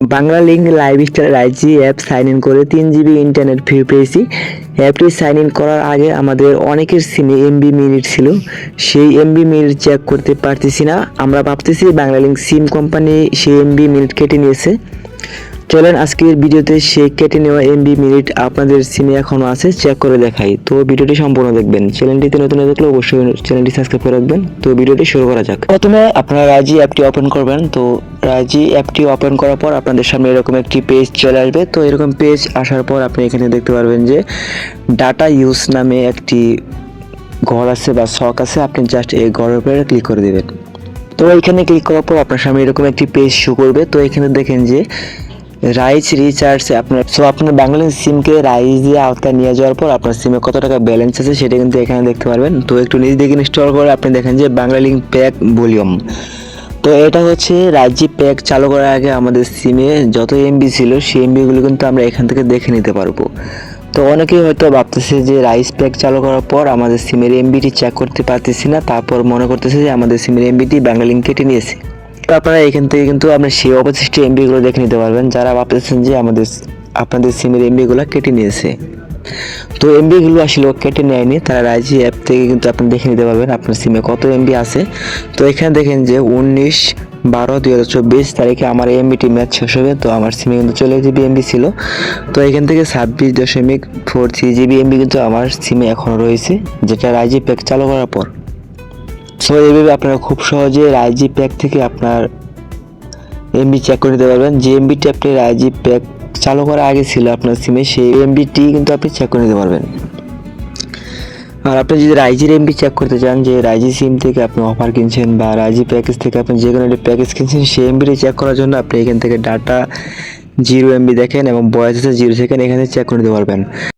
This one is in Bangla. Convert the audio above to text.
Bangla link live star IG app sign in করে তিন জিবি ইন্টারনেট ফ্রি পেয়েছি। অ্যাপটি সাইন ইন করার আগে আমাদের অনেকের সিমে এমবি মিনিট ছিল। সেই এমবি মিনিট চেক করতে পারতেছি না। আমরা ভাবতেছি বাংলা লিঙ্ক সিম কোম্পানি সেই এমবি মিনিট কেটে নিয়েছে। চলেন আজকের ভিডিওতে সেই কেটে নেওয়া এমবি মিনিট আপনাদের সিমে এখনও আছে চেক করে দেখাই। তো ভিডিওটি সম্পূর্ণ দেখবেন। চ্যানেলটিতে নতুন থাকলে অবশ্যই চ্যানেলটি সাবস্ক্রাইব করে রাখবেন। তো ভিডিওটি শুরু করা যাক। প্রথমে আপনারা রাজি অ্যাপটি ওপেন করবেন। তো রাজি অ্যাপটি ওপেন করার পর আপনাদের সামনে এরকম একটি পেজ চলে আসবে। তো এরকম পেজ আসার পর আপনি এখানে দেখতে পারবেন যে ডাটা ইউজ নামে একটি ঘর আছে বা শখ আছে। আপনি জাস্ট এই ঘরের উপরে ক্লিক করে দেবেন। তো এখানে ক্লিক করার পর আপনার সামনে এরকম একটি পেজ শো করবে। তো এখানে দেখেন যে রাইজ রিচার্জ আপনার সো আপনার বাংলাদেশ সিমকে রাইজ দিয়ে আওতায় নিয়ে যাওয়ার পর আপনার সিমে কত টাকা ব্যালেন্স আছে সেটা কিন্তু এখানে দেখতে পারবেন। তো একটু নিজ দিকে ইনস্টল করে আপনি দেখেন যে বাংলা লিঙ্ক প্যাক ভলিউম তো এটা হচ্ছে রাজ্যি প্যাক চালু করার আগে আমাদের সিমে যত এমবি ছিল, সেই এমবিগুলো কিন্তু আমরা এখান থেকে দেখে নিতে পারব। তো অনেকেই হয়তো ভাবতেছে যে রাইস প্যাক চালু করার পর আমাদের সিমের এমবিটি চেক করতে পারতেছি না, তারপর মনে করতেছে যে আমাদের সিমের এমবিটি লিঙ্ক কেটে নিয়েছে। তো আপনারা এখান থেকে কিন্তু আপনার সেই অবশিষ্ট এমবিগুলো দেখে নিতে পারবেন, যারা ভাবতেছেন যে আমাদের, আপনাদের সিমের এমবিগুলো কেটে নিয়েছে। তো এমবিগুলো আসলে কেটে নেয়নি, তারা রাইজি অ্যাপ থেকে কিন্তু আপনি দেখে নিতে পারবেন আপনার সিমে কত এমবি আছে। তো এখানে দেখেন যে উনিশ বারো দুই হাজার চব্বিশ তারিখে আমার এমবিটি ম্যাচ শেষ হবে, তো আমার সিমে কিন্তু চল্লিশ জিবি এমবি ছিল। তো এখান থেকে ছাব্বিশ দশমিক ফোর থ্রি জিবি এমবি কিন্তু আমার সিমে এখনও রয়েছে, যেটা রাইজি প্যাক চালু করার পর। সো এইভাবে আপনারা খুব সহজে রাইজি প্যাক থেকে আপনার এমবি চেক করে নিতে পারবেন। যে এমবিটি আপনি রাইজি প্যাক চালু করার আগে ছিল আপনার সিমে সেই এমবিটি কিন্তু আপনি চেক করে নিতে পারবেন। আর আপনি যদি রাইজির এমবি চেক করতে চান, যে রাইজি সিম থেকে আপনি অফার কিনছেন বা রাইজি প্যাকেজ থেকে আপনি যে কোনো একটা প্যাকেজ কিনছেন, সেই এমবিটি চেক করার জন্য আপনি এখান থেকে ডাটা জিরো এমবি দেখেন এবং বয়স আছে জিরো সেকেন্ড এখানে চেক করে নিতে পারবেন।